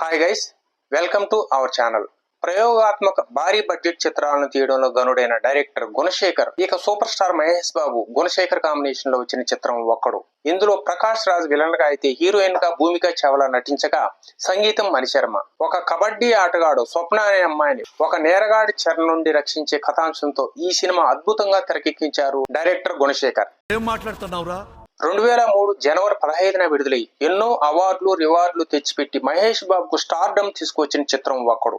Hi guys welcome to our channel ప్రయోగాత్మక భారీ budget చిత్రాలను తీయడంలో గనుడైన డైరెక్టర్ గుణశేఖర్ ఇక సూపర్ స్టార్ మహేష్ బాబు గుణశేఖర్ కాంబినేషన్లో వచ్చిన చిత్రం ఒక్కడు. ఇందులో ప్రకాష్ రాజ్ విలన్గా అయితే హీరోయిన్గా భూమిక చావలా నటించగా సంగీతం మణిశర్మ. ఒక కబడ్డీ ఆటగాడు స్వప్న అనే అమ్మాయిని ఒక నేరగాడి చెర నుండి రక్షించే కథాంశంతో ఈ సినిమా అద్భుతంగా తెరకెక్కించారు డైరెక్టర్ గుణశేఖర్. ఏం మాట్లాడుతున్నావురా? రెండు వేల మూడు జనవరి పదహైదున విడుదలై ఎన్నో అవార్డులు రివార్డులు తెచ్చిపెట్టి మహేష్ బాబుకు స్టార్డమ్ తీసుకొచ్చిన చిత్రం ఒక్కడు.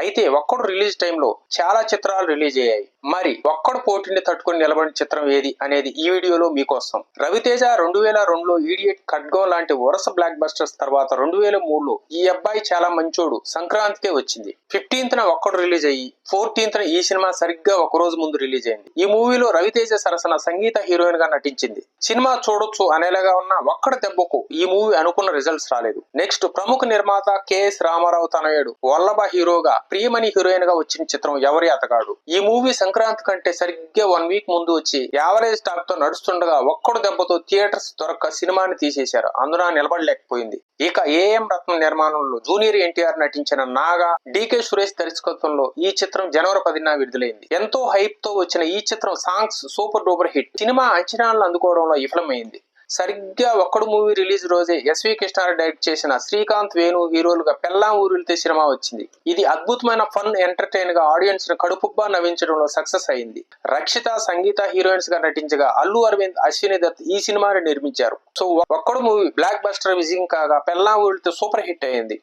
అయితే ఒక్కడు రిలీజ్ టైంలో చాలా చిత్రాలు రిలీజ్ అయ్యాయి. మరి ఒక్కడు పోటీని తట్టుకొని నిలబడిన చిత్రం ఏది అనేది ఈ వీడియోలో మీకోసం. రవితేజ రెండు వేల రెండులో ఈడియట్ ఖడ్గం లాంటి వరుస బ్లాక్ బస్టర్స్ తర్వాత రెండు వేల మూడులో ఈ అబ్బాయి చాలా మంచోడు సంక్రాంతికే వచ్చింది. ఫిఫ్టీన్త్ న ఒక్కడు రిలీజ్ అయ్యి ఫోర్టీన్త్ న ఈ సినిమా సరిగ్గా ఒక రోజు ముందు రిలీజ్ అయింది. ఈ మూవీలో రవితేజ సరసన సంగీత హీరోయిన్గా నటించింది. సినిమా చూడొచ్చు అనేలాగా ఉన్న ఒక్కడ దెబ్బకు ఈ మూవీ అనుకున్న రిజల్ట్స్ రాలేదు. నెక్స్ట్ ప్రముఖ నిర్మాత కెఎస్ రామారావు తనయుడు వల్లభ హీరోగా ప్రియమణి హీరోయిన్గా వచ్చిన చిత్రం ఎవరి అతగాడు ఈ మూవీ సంక్రాంతి కంటే సరిగ్గా వన్ వీక్ ముందు వచ్చి యావరేజ్ టాక్తో నడుస్తుండగా ఒక్కడు దెబ్బతో థియేటర్స్ దొరక్క సినిమాని తీసేశారు. అందున నిలబడలేకపోయింది. ఇక ఏఎం రత్నం నిర్మాణంలో జూనియర్ ఎన్టీఆర్ నటించిన నాగా డికే సురేష్ దర్శకత్వంలో ఈ చిత్రం జనవరి పదిన విడుదలైంది. ఎంతో హైప్తో వచ్చిన ఈ చిత్రం songs super duper hit. Cinema అంచనాలను అందుకోవడంలో విఫలమైంది. సరిగ్గా ఒక్కడు మూవీ రిలీజ్ రోజే ఎస్వి కృష్ణారెడ్డి డైరెక్ట్ చేసిన శ్రీకాంత్ వేణు హీరోలుగా పెళ్ళాం ఊరితే సినిమా వచ్చింది. ఇది అద్భుతమైన ఫన్ ఎంటర్టైన్గా ఆడియన్స్ను కడుపుబ్బా నవ్వించడంలో సక్సెస్ అయింది. రక్షిత సంగీత హీరోయిన్స్గా నటించగా అల్లు అరవింద్ అశ్విని దత్ ఈ సినిమాని నిర్మించారు. సో ఒక్కడు మూవీ బ్లాక్ బస్టర్ విజయం కాగా పెళ్ళాం ఊరితో సూపర్ హిట్ అయింది.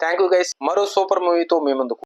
Thank you guys. మరో సూపర్ మూవీతో మీ ముందుకు